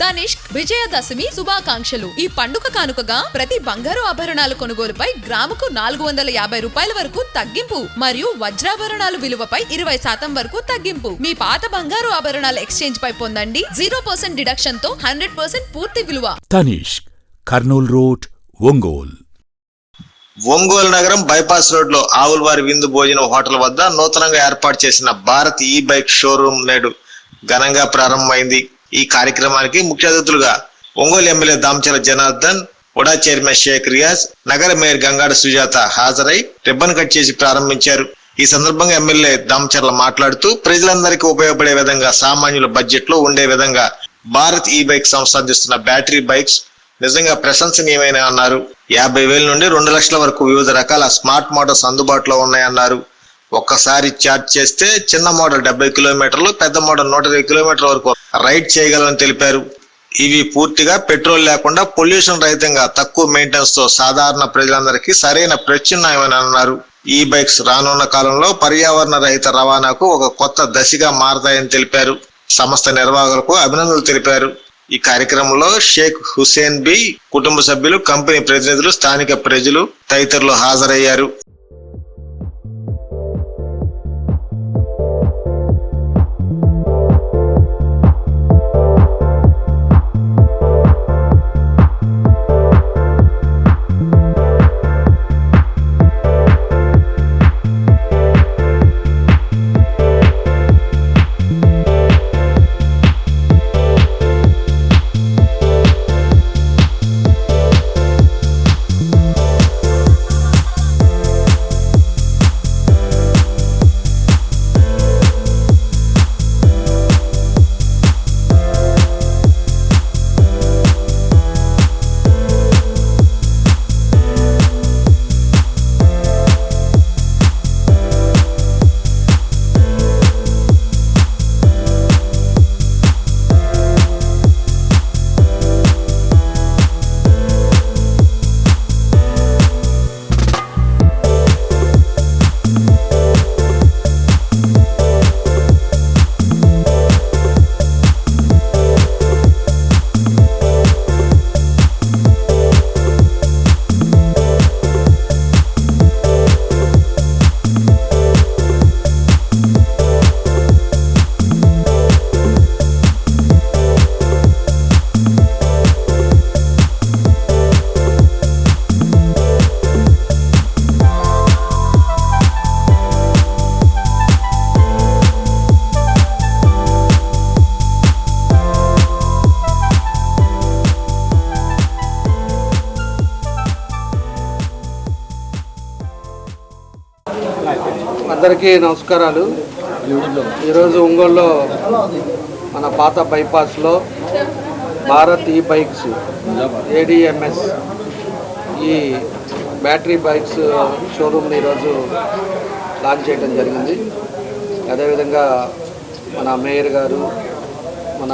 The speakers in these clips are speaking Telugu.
తనిష్క్ విజయదశమి శుభాకాంక్షలు. ఈ పండుగ కానుకగా ప్రతి బంగారు ఆభరణాల కొనుగోలుపై గ్రాముకు నాలుగు వందల యాభై రూపాయల వరకు తగ్గింపు మరియు వజ్రాభరణాలు విలువపై ఇరవై శాతం వరకు తగ్గింపు. మీ పాత బంగారు ఆభరణాల ఎక్స్చేంజ్ పై పొందండి. జీరో పర్సెంట్ డిడక్షన్తో హండ్రెడ్ పర్సెంట్ పూర్తి విలువ. తనిష్క్ కర్నూల్ రోడ్ ఒంగోల్. ఒంగోలు నగరం బైపాస్ రోడ్లో ఆవులవారి విందు భోజనం హోటల్ వద్ద నూతనంగా ఏర్పాటు చేసిన భారత్ ఈ బైక్ షోరూమ్ నేడు ఘనంగా ప్రారంభమైంది. ఈ కార్యక్రమానికి ముఖ్య అతిథులుగా Ongole MLA Damacharla Janardhan UDA chairman Sheikh Riyaz నగర మేయర్ గంగాడ సుజాత హాజరై రిబ్బన్ కట్ చేసి ప్రారంభించారు. ఈ సందర్భంగా ఎమ్మెల్యే దామచర్ల మాట్లాడుతూ ప్రజలందరికీ ఉపయోగపడే విధంగా సామాన్యుల బడ్జెట్లో ఉండే విధంగా భారత్ ఈ బైక్ సంస్థ అందిస్తున్న బ్యాటరీ బైక్స్ నిజంగా ప్రశంసనీయమైన అన్నారు. యాభై వేల నుండి రెండు లక్షల వరకు వివిధ రకాల స్మార్ట్ మోటార్స్ అందుబాటులో ఉన్నాయన్నారు. ఒక్కసారి ఛార్జ్ చేస్తే చిన్న మోడల్ డెబ్బై కిలోమీటర్లు పెద్ద మోడల్ నూట ఇరవై కిలోమీటర్ల వరకు రైడ్ చేయగలని తెలిపారు. ఇవి పూర్తిగా పెట్రోల్ లేకుండా పొల్యూషన్ రహితంగా తక్కువ మెయింటెనెన్స్తో సాధారణ ప్రజలందరికీ సరైన ప్రత్యున్నాయమని అన్నారు. ఈ బైక్స్ రానున్న కాలంలో పర్యావరణ రహిత రవాణాకు ఒక కొత్త దశగా మారతాయని తెలిపారు. సంస్థ నిర్వాహకులకు అభినందనలు తెలిపారు. ఈ కార్యక్రమంలో షేక్ హుసేన్ బి కుటుంబ సభ్యులు కంపెనీ ప్రతినిధులు స్థానిక ప్రజలు తదితరులు హాజరయ్యారు. అందరికీ నమస్కారాలు. ఈరోజు ఒంగోలులో మన పాత బైపాస్లో Bharat E bikes ADMS E battery bikes షోరూమ్ని ఈరోజు లాంచ్ చేయడం జరిగింది. అదేవిధంగా మన మేయర్ గారు మన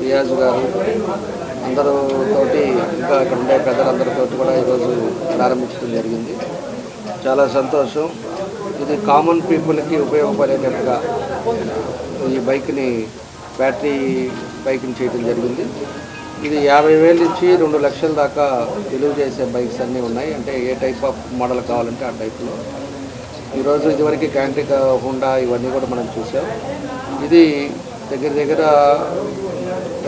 రియాజ్ గారు అందరూ తోటి ఇంకా ఇక్కడ ఉండే పెద్దలందరితో కూడా ఈరోజు ప్రారంభించడం జరిగింది. చాలా సంతోషం. ఇది కామన్ పీపుల్కి ఉపయోగపడేటట్టుగా ఈ బైక్ని బ్యాటరీ బైక్ని చేయడం జరిగింది. ఇది యాభై వేల నుంచి రెండు లక్షల దాకా విలువ చేసే బైక్స్ అన్నీ ఉన్నాయి. అంటే ఏ టైప్ ఆఫ్ మోడల్ కావాలంటే ఆ టైప్లో ఈరోజు ఇదివరకు క్యాంటిక్ హుండా ఇవన్నీ కూడా మనం చూసాం. ఇది దగ్గర దగ్గర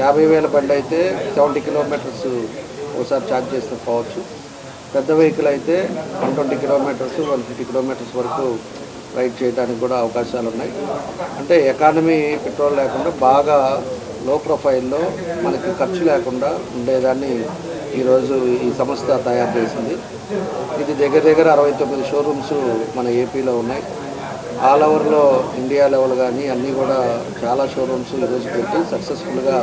యాభై వేల బండి అయితే సెవెంటీ కిలోమీటర్స్ ఒకసారి ఛార్జ్ చేస్తే పోవచ్చు. పెద్ద వెహికల్ అయితే one twenty kilometres one fifty kilometres వరకు రైడ్ చేయడానికి కూడా అవకాశాలు ఉన్నాయి. అంటే ఎకానమీ పెట్రోల్ లేకుండా బాగా లో ప్రొఫైల్లో మనకి ఖర్చు లేకుండా ఉండేదాన్ని ఈరోజు ఈ సంస్థ తయారు చేసింది. ఇది దగ్గర దగ్గర అరవై తొమ్మిది షోరూమ్స్ మన ఏపీలో ఉన్నాయి. ఆల్ ఓవర్లో ఇండియా లెవెల్ కానీ అన్నీ కూడా చాలా షోరూమ్స్ ఈరోజు పెట్టి సక్సెస్ఫుల్గా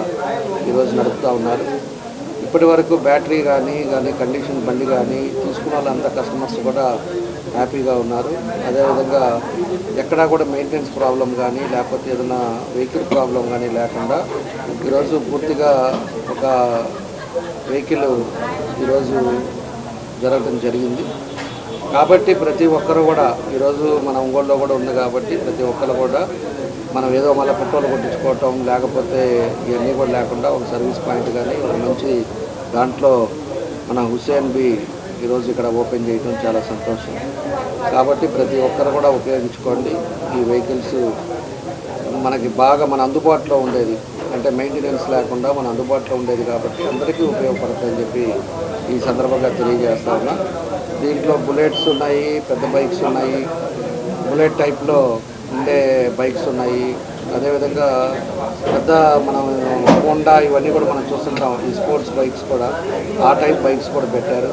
ఈరోజు నడుపుతూ ఉన్నారు. ఇప్పటి వరకు బ్యాటరీ కానీ కానీ కండిషన్ బండి కానీ తీసుకున్న వాళ్ళంతా కస్టమర్స్ కూడా హ్యాపీగా ఉన్నారు. అదేవిధంగా ఎక్కడా కూడా మెయింటెనెన్స్ ప్రాబ్లం కానీ లేకపోతే ఏదైనా వెహికల్ ప్రాబ్లం కానీ లేకుండా ఈరోజు పూర్తిగా ఒక వెహికల్ ఈరోజు జరగడం జరిగింది. కాబట్టి ప్రతి ఒక్కరు కూడా ఈరోజు మన ఒంగోలులో కూడా ఉంది కాబట్టి ప్రతి ఒక్కరు కూడా మనం ఏదో మళ్ళీ పెట్రోల్ కొట్టించుకోవటం లేకపోతే ఇవన్నీ కూడా లేకుండా ఒక సర్వీస్ పాయింట్ కానీ ఒక మంచి దాంట్లో మన హుసేన్ బి ఈరోజు ఇక్కడ ఓపెన్ చేయడం చాలా సంతోషం. కాబట్టి ప్రతి ఒక్కరు కూడా ఉపయోగించుకోండి. ఈ వెహికల్స్ మనకి బాగా మన అందుబాటులో ఉండేది. అంటే మెయింటెనెన్స్ లేకుండా మన అందుబాటులో ఉండేది కాబట్టి అందరికీ ఉపయోగపడుతుందని చెప్పి ఈ సందర్భంగా తెలియజేస్తా ఉన్నా. దీంట్లో బుల్లెట్స్ ఉన్నాయి పెద్ద బైక్స్ ఉన్నాయి. బుల్లెట్ టైప్లో ఉండే బైక్స్ ఉన్నాయి. అదేవిధంగా పెద్ద మనం హోండా ఇవన్నీ కూడా మనం చూస్తుంటాం. ఈ స్పోర్ట్స్ బైక్స్ కూడా. ఆ టైప్ బైక్స్ కూడా పెట్టారు.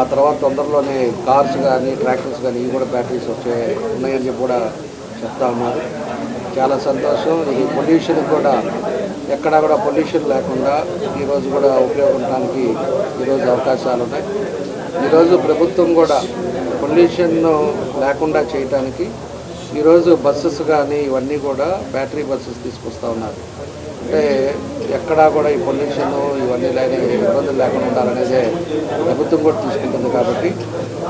ఆ తర్వాత తొందరలోనే కార్స్ కానీ ట్రాక్టర్స్ కానీ ఇవి కూడా బ్యాటరీస్ వచ్చే ఉన్నాయని చెప్పి కూడా చెప్తా ఉన్నారు. చాలా సంతోషం. ఈ పొల్యూషన్ కూడా ఎక్కడా కూడా పొల్యూషన్ లేకుండా ఈరోజు కూడా ఉపయోగించడానికి ఈరోజు అవకాశాలు ఉన్నాయి. ఈరోజు ప్రభుత్వం కూడా పొల్యూషన్ లేకుండా చేయడానికి ఈరోజు బస్సెస్ కానీ ఇవన్నీ కూడా బ్యాటరీ బస్సెస్ తీసుకొస్తూ ఉన్నారు. అంటే ఎక్కడా కూడా ఈ పొల్యూషన్ ఇవన్నీ లేని ఇబ్బందులు లేకుండా ఉండాలనేదే ప్రభుత్వం కూడా తీసుకుంటుంది కాబట్టి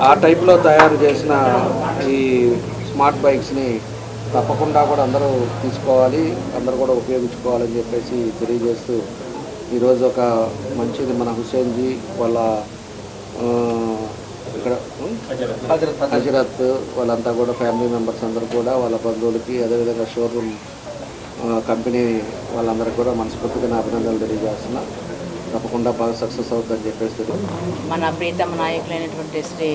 ఆ టైప్లో తయారు చేసిన ఈ స్మార్ట్ బైక్స్ని తప్పకుండా కూడా అందరూ తీసుకోవాలి అందరూ కూడా ఉపయోగించుకోవాలని చెప్పేసి తెలియజేస్తూ ఈరోజు ఒక మంచిది మన హుసేన్జీ వాళ్ళ ఇక్కడ? హజరత్. వాళ్ళంతా కూడా ఫ్యామిలీ మెంబర్స్ అందరూ కూడా వాళ్ళ బంధువులకి అదేవిధంగా షోరూమ్ కంపెనీ వాళ్ళందరికీ కూడా మనస్ఫూర్తిగా నా అభినందనలు తెలియజేస్తున్నా. తప్పకుండా బాగా సక్సెస్ అవుతుందని చెప్పేసి మన ప్రీతమ నాయకులైనటువంటి శ్రీ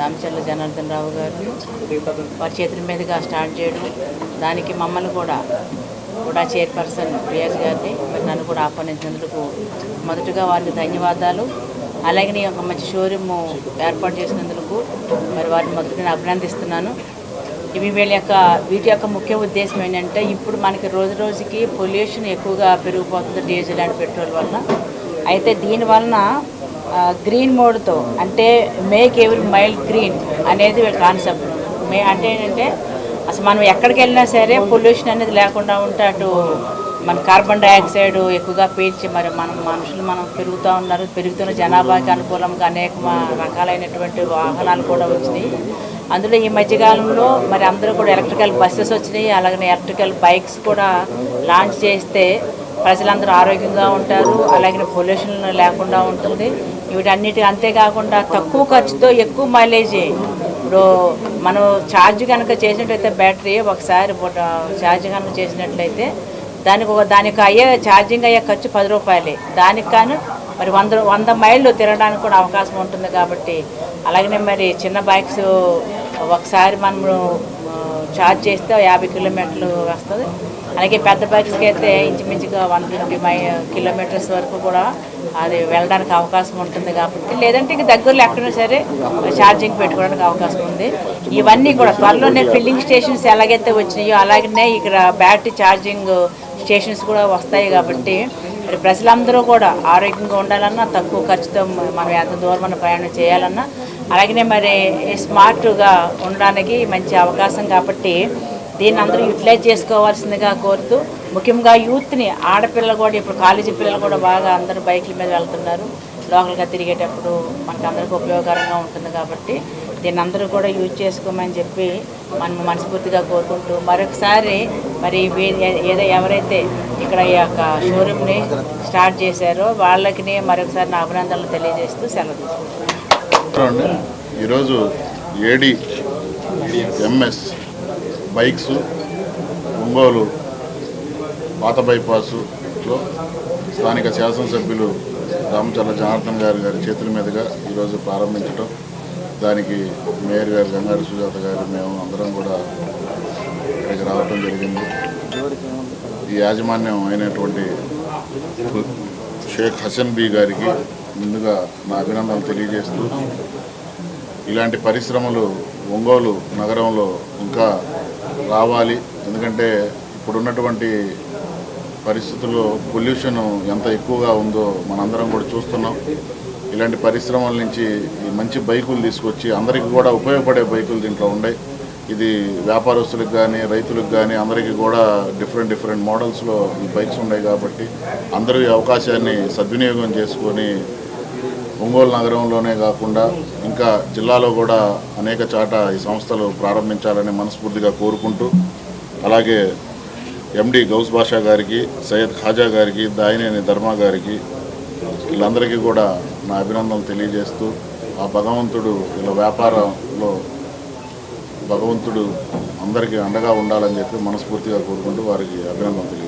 రామచంద్ర జనార్దన్ రావు గారు వారి చేతుల మీదుగా స్టార్ట్ చేయడం. దానికి మమ్మల్ని కూడా కూడా చైర్పర్సన్ ప్రియాజ్ గారిని మరి నన్ను కూడా ఆహ్వానించినందుకు మొదటగా వారికి ధన్యవాదాలు. అలాగే ఒక మంచి షోరూమ్ ఏర్పాటు చేసినందుకు మరి వారిని మొదటి నేను అభినందిస్తున్నాను. ఇవి వీళ్ళ యొక్క వీటి యొక్క ముఖ్య ఉద్దేశం ఏంటంటే ఇప్పుడు మనకి రోజు రోజుకి పొల్యూషన్ ఎక్కువగా పెరిగిపోతుంది డీజిల్ అండ్ పెట్రోల్ వల్ల అయితే దీని వలన గ్రీన్ మోడ్తో అంటే మేక్ ఎవరి మైల్డ్ గ్రీన్ అనేది వీళ్ళ కాన్సెప్ట్ మే అంటే ఏంటంటే అసలు మనం ఎక్కడికి వెళ్ళినా సరే పొల్యూషన్ అనేది లేకుండా ఉంటే అటు మన కార్బన్ డైఆక్సైడ్ ఎక్కువగా పీల్చి మరి మనం మనుషులు మనం పెరుగుతూ ఉన్నారు పెరుగుతున్న జనాభాకి అనుకూలంగా అనేక రకాలైనటువంటి వాహనాలు కూడా వచ్చినాయి. అందులో ఈ మధ్యకాలంలో మరి అందరూ కూడా ఎలక్ట్రికల్ బస్సెస్ వచ్చినాయి అలాగనే ఎలక్ట్రికల్ బైక్స్ కూడా లాంచ్ చేస్తే ప్రజలందరూ ఆరోగ్యంగా ఉంటారు అలాగే పొల్యూషన్ లేకుండా ఉంటుంది. వీటన్నిటి అంతేకాకుండా తక్కువ ఖర్చుతో ఎక్కువ మైలేజ్. ఇప్పుడు మనం ఛార్జ్ కనుక చేసినట్లయితే బ్యాటరీ ఒకసారి ఛార్జ్ కనుక చేసినట్లయితే దానికి ఒక దానికి అయ్యే ఛార్జింగ్ అయ్యే ఖర్చు పది రూపాయలే. దానికి కాను మరి వంద వంద మైళ్ళు తిరగడానికి కూడా అవకాశం ఉంటుంది కాబట్టి అలాగనే మరి చిన్న బైక్స్ ఒకసారి మనము ఛార్జ్ చేస్తే యాభై కిలోమీటర్లు వస్తుంది. అలాగే పెద్ద బైక్స్కి అయితే ఇంచుమించుగా వన్ ఫిఫ్టీ మై కిలోమీటర్స్ వరకు కూడా అది వెళ్ళడానికి అవకాశం ఉంటుంది కాబట్టి లేదంటే ఇంక దగ్గరలో ఎక్కడైనా సరే ఛార్జింగ్ పెట్టుకోవడానికి అవకాశం ఉంది. ఇవన్నీ కూడా త్వరలోనే ఫిల్లింగ్ స్టేషన్స్ ఎలాగైతే వచ్చినాయో అలాగనే ఇక్కడ బ్యాటరీ ఛార్జింగ్ స్టేషన్స్ కూడా వస్తాయి కాబట్టి మరి ప్రజలందరూ కూడా ఆరోగ్యంగా ఉండాలన్నా తక్కువ ఖర్చుతో మనం ఎంత దూరం మన ప్రయాణం చేయాలన్నా అలాగనే మరి స్మార్ట్గా ఉండడానికి మంచి అవకాశం కాబట్టి దీన్ని అందరూ యూటిలైజ్ చేసుకోవాల్సిందిగా కోరుతూ ముఖ్యంగా యూత్ని ఆడపిల్లలు కూడా ఇప్పుడు కాలేజీ పిల్లలు కూడా బాగా అందరూ బైకుల మీద వెళ్తున్నారు. లోకల్గా తిరిగేటప్పుడు మనకు అందరికీ ఉపయోగకరంగా ఉంటుంది కాబట్టి దీన్ని అందరూ కూడా యూజ్ చేసుకోమని చెప్పి మనం మనస్ఫూర్తిగా కోరుకుంటూ మరొకసారి మరి ఏదో ఎవరైతే ఇక్కడ ఈ యొక్క షోరూమ్ని స్టార్ట్ చేశారో వాళ్ళకి మరొకసారి నా అభినందనలు తెలియజేస్తూ సెలవు తీసుకుంటాను ఈరోజు ఏడి ఎంఎస్ బైక్స్ ఒంగోలు పాత బైపాసులో స్థానిక శాసనసభ్యులు రామచంద్ర జనార్దన్ గారి గారి చేతుల మీదుగా ఈరోజు ప్రారంభించడం దానికి మేయర్ గారు గంగారు సుజాత గారు మేము అందరం కూడా ఇక్కడికి రావటం జరిగింది. ఈ యాజమాన్యం అయినటువంటి షేక్ హసన్ బీ గారికి ముందుగా నా అభినందనలు తెలియజేస్తూ ఇలాంటి పరిశ్రమలు ఒంగోలు నగరంలో ఇంకా రావాలి. ఎందుకంటే ఇప్పుడున్నటువంటి పరిస్థితుల్లో పొల్యూషన్ ఎంత ఎక్కువగా ఉందో మనందరం కూడా చూస్తున్నాం. ఇలాంటి పరిశ్రమల నుంచి మంచి బైకులు తీసుకొచ్చి అందరికీ కూడా ఉపయోగపడే బైకులు దీంట్లో ఉన్నాయి ఇది వ్యాపారస్తులకు కానీ రైతులకు కానీ అందరికీ కూడా డిఫరెంట్ డిఫరెంట్ మోడల్స్లో ఈ బైక్స్ ఉన్నాయి కాబట్టి అందరూ ఈ అవకాశాన్ని సద్వినియోగం చేసుకొని ఒంగోలు నగరంలోనే కాకుండా ఇంకా జిల్లాలో కూడా అనేక చాట ఈ సంస్థలు ప్రారంభించాలని మనస్ఫూర్తిగా కోరుకుంటూ అలాగే ఎండి గౌస్ బాషా గారికి సయ్యద్ ఖాజా గారికి దాయినేని ధర్మ గారికి వీళ్ళందరికీ కూడా నా అభినందనలు తెలియజేస్తూ ఆ భగవంతుడు వీళ్ళ వ్యాపారంలో భగవంతుడు అందరికీ అండగా ఉండాలని చెప్పి మనస్ఫూర్తిగా కోరుకుంటూ వారికి అభినందనలు తెలియజేస్తాను